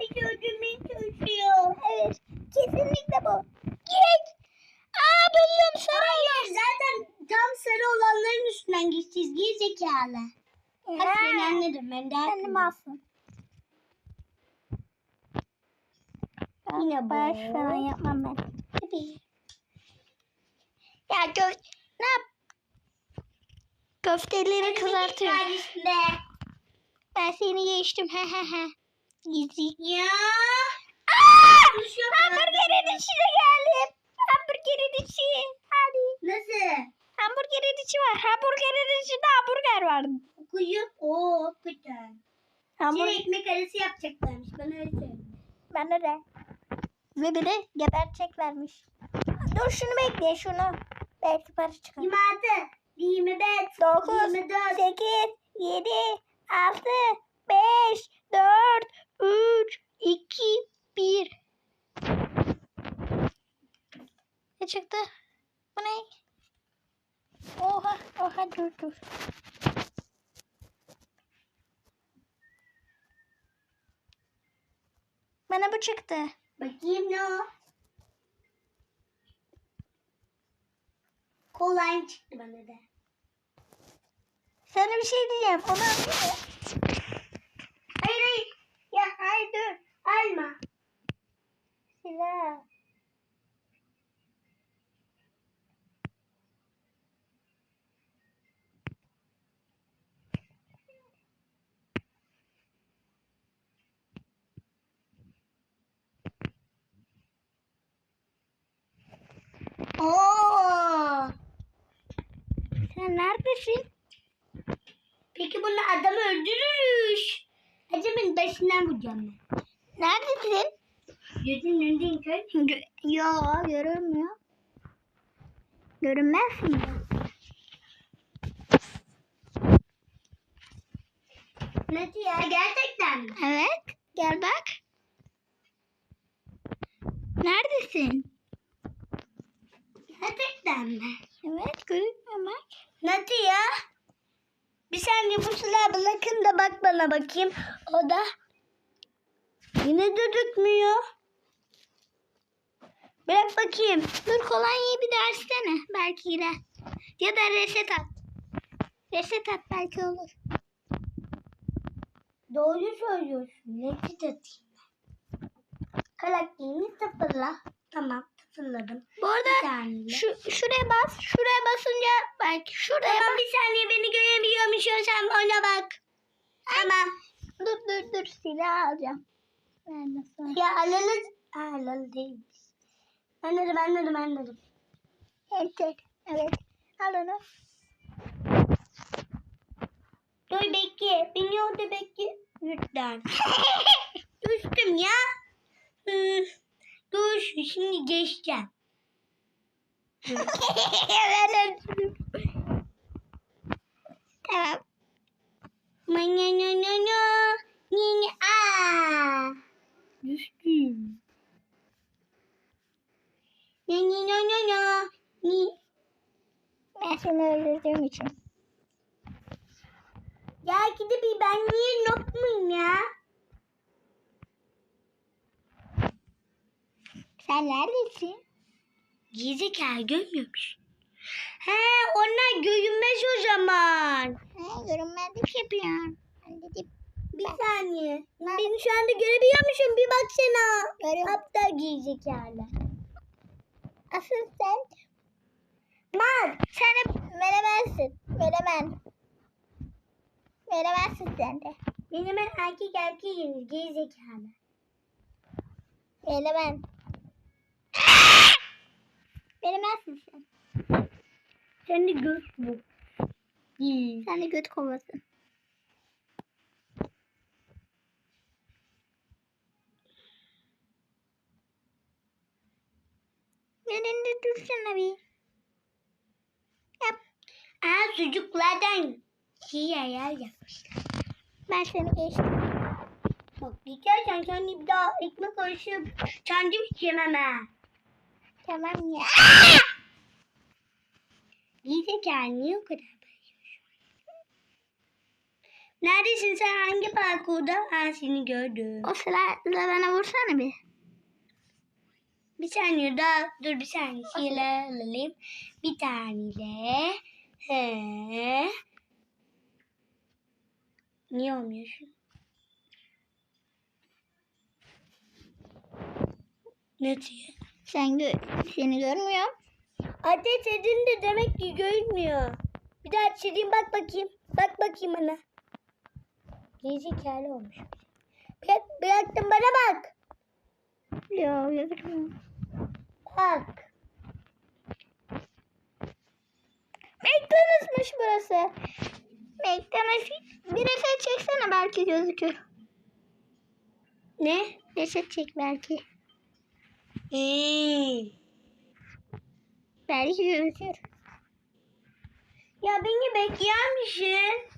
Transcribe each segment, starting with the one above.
bizi öldürmeye çalışıyor. Evet. Kesinlikle bu. Git. Aa buldum sarayı. Hayır zaten tam sarı olanların üstünden geçeceğiz. Geri zekalı. Hadi ben anladım ben de Sen masum. Yine. Baş falan yapmam ben. Tabii. Ya gö ne yap? Köfteleri kızartıyorum. Ben seni geçtim. He he he. Gizli. Ya. Aa! Hamburgerin içine geldim. Hamburgerin içi. Hadi. Nasıl? Hamburgerin içi var. Hamburgerin içinde hamburger var. Okuyup o. Şimdi Hamburger. ekmek arası yapacaklarmış. Bana öyle söyledi. Ben de. Ve bir de geberteceklermiş. Dur şunu bekle şunu. Belki para çıkar. 26, 25, 9, 24. 8, 7, 6, 5, 4, 3, 2, 1. Ne çıktı? Bu ne? Oha, oha dur dur. Bana bu çıktı. Bakayım ne o? Kolay çıktı bana da. Sana bir şey diyeceğim. Onu Hayır hayır. Ya hayır dur. Alma. silah. Oo. Neredesin? Peki bunu adamı öldürürüz. Acımın başından vuracağım ben. Neredesin? Gözünün önündeyim kör. Gö- Yo görünmüyor. Görünmezsin ya. Nasıl ya? Gerçekten mi? Evet. Gel bak. Neredesin? Gerçekten mi? Evet görünmüyor bak. Nasıl ya? Bir saniye bu silahı bırakın da bak bana bakayım. O da yine gözükmüyor. Bırak bakayım. Dur kolonyayı bir daha açsana. Belki girer. Ya da reset at. Reset at belki olur. Doğru söylüyorsun. Ne atayım ben? Karakterini sıfırla. Tamam sıfırladım. Bu arada şu, şuraya bas. Şuraya basınca belki şuraya Tamam bas. bir saniye beni görebiliyormuş sen ona bak. Tamam. Dur dur dur silah alacağım. Ben nasıl? Ya alalı. Alalı değilmiş. Anladım anladım anladım. Enter. Evet. Al onu. Dur bekle. Beni orada bekle. Lütfen. Düştüm ya. Hmm. Dur şimdi geçeceğim. ben öldürdüm. Tamam. Manyanyanyanyo. Nini. Aa. Düştüm. Nanyanyanyanyo. Ni. Ben seni öldürdüğüm için. Ya gidip ben niye nok muyum ya? Sen neredesin? Gerizekalı görmüyormuş. He onlar görünmez o zaman. Ha, görünmezlik yapıyorsun. Ben dedim. Bir saniye. Beni şu anda görebiliyormuşum. Bir baksana. Görüyorum. Aptal gerizekalı. Asıl sen Mal. sen hep menemensin. Menemen. Menemensin sen de. Benim ben erkek erkeğim. Gerizekalı. Menemen. Menemensin sen. Sen de göz bu. Sen de göt kovasın. Yerinde dursana bir. Yap. Aa sucuklardan şey ayar yapmışlar. Ben seni geçtim. Bak dikersen sen bir daha ekmek arası sandviç yemem ha. Tamam ya. Gerizekalı niye o kadar bağırıyorsun? Neredesin sen hangi parkurda? Aa seni gördüm. O silahla bana vursana bir. Bir saniye daha dur bir saniye şöyle alalım. Bir tane de. He. Niye olmuyor? Ne diye? Sen gö seni görmüyorum. Ateş edince demek ki görünmüyor. Bir daha çizeyim bak bakayım. Bak bakayım bana. Gerizekalı olmuş. Bırak, bıraktım bana bak. Yok gözükmüyor. Bak. McDonald's'mış burası. McDonald's bir reset çeksene belki gözükür. Ne? Reset çek belki. Hmm. Belki gözükür. Ya beni bekleyen misin?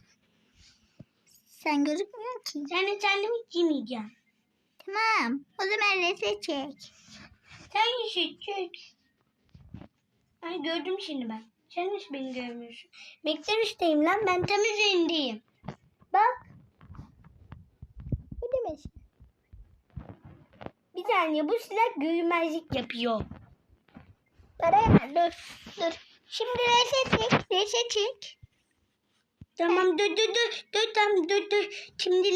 Sen gözükmüyor ki. De kendimi yemeyeceğim. Tamam. O zaman reset çek. Sen işi çek. Ay gördüm şimdi ben. Sen hiç beni görmüyorsun. McDonald's'tayım lan ben tam üzerindeyim. Bak Bu demesin. Saniye bu silah görünmezlik yapıyor. Para ver. Dur. Dur. Şimdi reset çek. Reset çek. Tamam dur dur dur dur tamam dur dur. Şimdi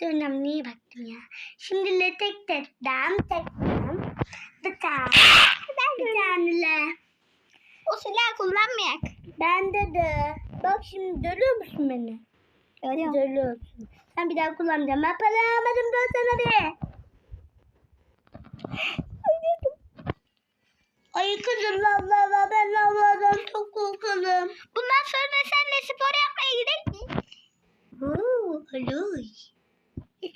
dur lan neye baktım ya. Şimdi le tek tek dam tek dam. Bir tane. Bir tane. O silah kullanmayak. Bende de. Bak şimdi görüyor musun beni? Görüyorum. Görüyorsun. Sen bir daha kullanmayacağım. Ben para almadım da sana bir. Ay kızım valla ben vallahi çok korkalım. Bundan sonra senle spor yapmaya gidelim mi? Oo, olur.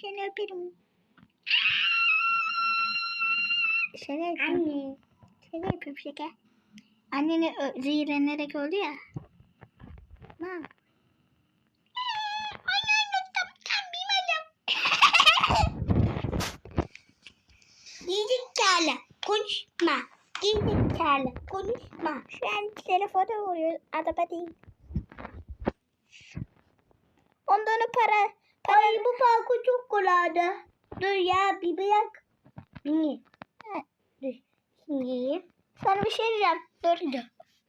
Seni öperim. Şaka yapıyorum. Anne. Şaka yapıyorum şaka. Anneni zehirlenerek öldü ya. Unuttum. Tam bilmedim. Gerizekalı konuşma. Gerizekalı konuşma. Şu an telefona vuruyor. Araba değil. Onda onu para. Ay Para. bu parkur çok kolaydı. Dur ya bir bırak. Beni. Ha, Dur. Şimdi. Sana bir şey diyeceğim. Dur. Dur.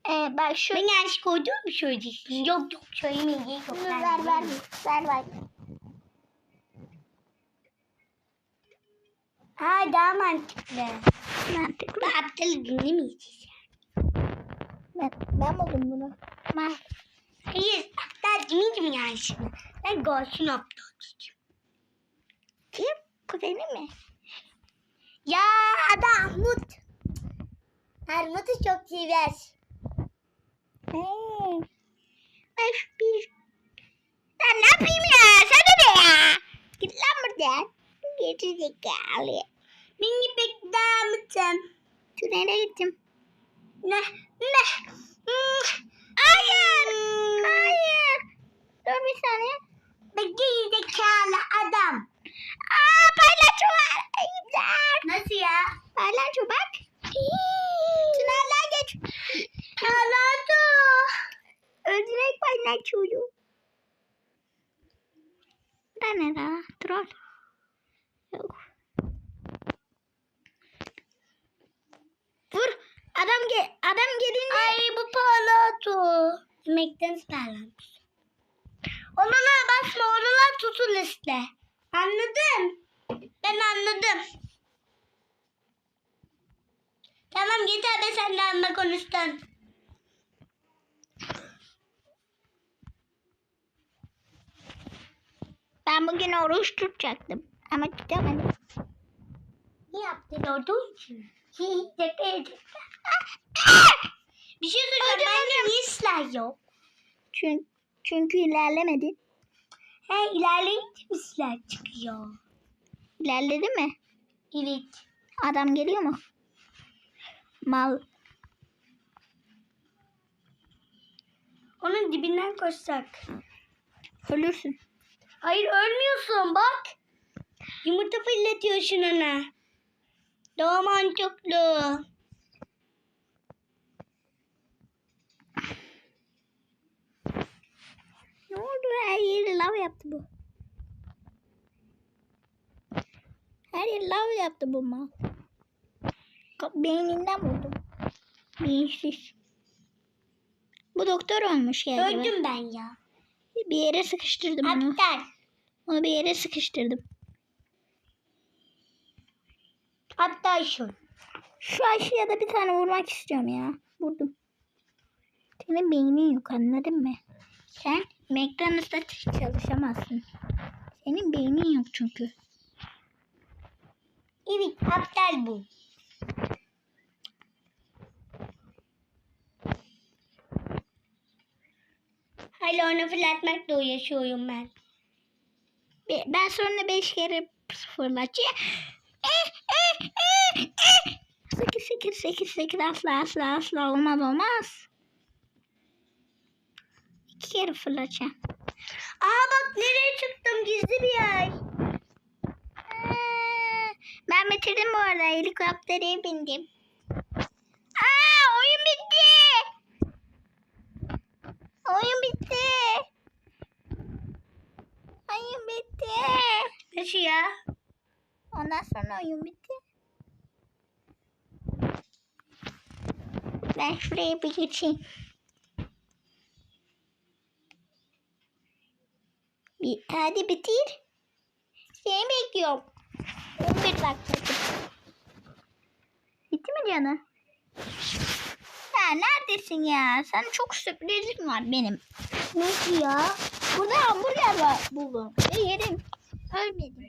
Ee, bak şu. Ben yanlış koydum mu söyleyeceksin? Yok yok söylemeyeceğim. Yok, ben ver ver. bilmiyorum. Ver ver. Ha daha mantıklı. Mantıklı. Bu aptalı dinlemeyeceğiz. Ben, ben buldum bunu. Ma. Hayır aptal demeyeceğim yani şimdi. Ben Gülsün aptal diyeceğim. Kim? Kuzeni mi? Ya ada Armut. Armut'u çok sever. Ay şu bir. Ben ne yapayım ya? Sana ne ya? Git lan buradan. Geri zekalı. Beni bekler misin? Tünele gittim. Ne? Ne? Hayır. Hayır. Dur bir saniye. Bekleyin zekalı adam. Aa paylaşı var. İmdat. Nasıl ya? Paylaşı bak. Tüneller geç. Ağladı. Öldürek paylaşıyor. Ben ne daha? Troll. Yok. Vur. Adam ge adam gelince Ay bu parlato. McDonald's parlamış. Onlara basma oralar tutun işte. Anladım. Ben anladım. Tamam yeter be sen de amma konuştun. ben bugün oruç tutacaktım. Ama tutamadım. Ne yaptın için? Şaka edecekler. Bir şey söyleyeceğim. Bende niye silah yok? Çünkü, çünkü ilerlemedi. He ilerleyince mi silah çıkıyor? İlerledi mi? Evet. Adam geliyor mu? Mal. Onun dibinden koşsak. Ölürsün. Hayır ölmüyorsun bak. Yumurta fırlatıyorsun ona. Daha mantıklı. Ne oldu? Her yeri lav yaptı bu. Her yeri lav yaptı bu mal. Beyninden vurdum. Beyinsiz. Bu doktor olmuş ya. acaba. Öldüm ben ya. Bir yere sıkıştırdım onu. Aptal. Onu bir yere sıkıştırdım. Aptal şu. Şu aşıya da bir tane vurmak istiyorum ya. Vurdum. Senin beynin yok anladın mı? Sen McDonald's'ta çalışamazsın. Senin beynin yok çünkü. Evet aptal bu. Hala onu fırlatmakla uğraşıyorum ben. Be- Ben sonra beş kere fırlatacağım. Eh. Sekiz, sekiz, sekiz, sekiz. Asla, asla, asla olmaz, olmaz. İki kere fırlatacağım. Aa bak nereye çıktım gizli bir yer. Aa, Ben bitirdim bu arada. Helikoptere bindim. Aa, oyun bitti. Oyun bitti. Oyun bitti. Nasıl ya? Ondan sonra oyun bitti. Ben şuraya bir geçeyim. Hadi bitir. Seni bekliyorum. 11 dakika. Bitti mi canım? Ya neredesin ya? Sen çok sürprizim var benim. Nasıl ya? Burada hamburger var buldum. Ve yerim. Ölmedim.